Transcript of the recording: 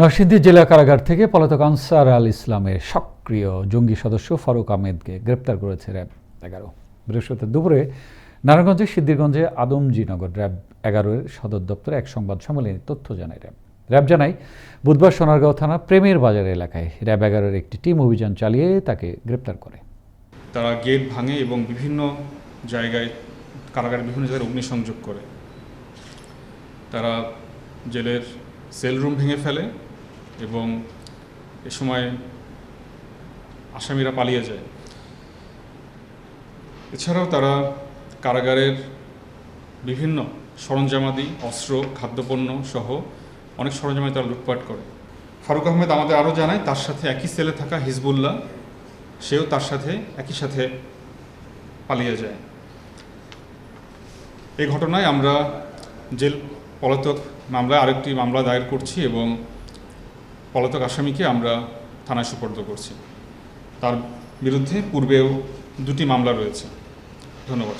নরসিংদী জেলা কারাগার থেকে পলাতক আনসার আল ইসলামের সক্রিয় জঙ্গি সদস্য ফারুক আহমেদকে গ্রেপ্তার করেছে র্যাব এগারো। বৃহস্পতিবার দুপুরে নারায়ণগঞ্জের সিদ্ধিরগঞ্জে আদমজিনগর র্যাব এগারোর সদর দপ্তরে এক সংবাদ সম্মেলনে তথ্য জানায় র্যাব। র্যাব জানায়, বুধবার সোনারগাঁও থানা প্রেমের বাজার এলাকায় র্যাব এগারোর একটি টিম অভিযান চালিয়ে তাকে গ্রেপ্তার করে। তারা গেট ভাঙে এবং বিভিন্ন জায়গায় কারাগারের বিভিন্ন জায়গায় অগ্নিসংযোগ করে। তারা জেলের সেল রুম ভেঙে ফেলে এবং এ সময় আসামিরা পালিয়ে যায়। এছাড়াও তারা কারাগারের বিভিন্ন সরঞ্জামাদি, অস্ত্র, খাদ্যপণ্য সহ অনেক সরঞ্জামাদি তারা লুটপাট করে। ফারুক আহমেদ আমাদের আরও জানায়, তার সাথে একই সেলে থাকা হিজবুল্লাহ, সেও তার সাথে একই সাথে পালিয়ে যায়। এই ঘটনায় আমরা জেল পলাতক মামলায় আরেকটি মামলা দায়ের করছি এবং পলাতক আসামিকে আমরা থানায় সুপর্দ করছি। তার বিরুদ্ধে পূর্বেও দুটি মামলা রয়েছে। ধন্যবাদ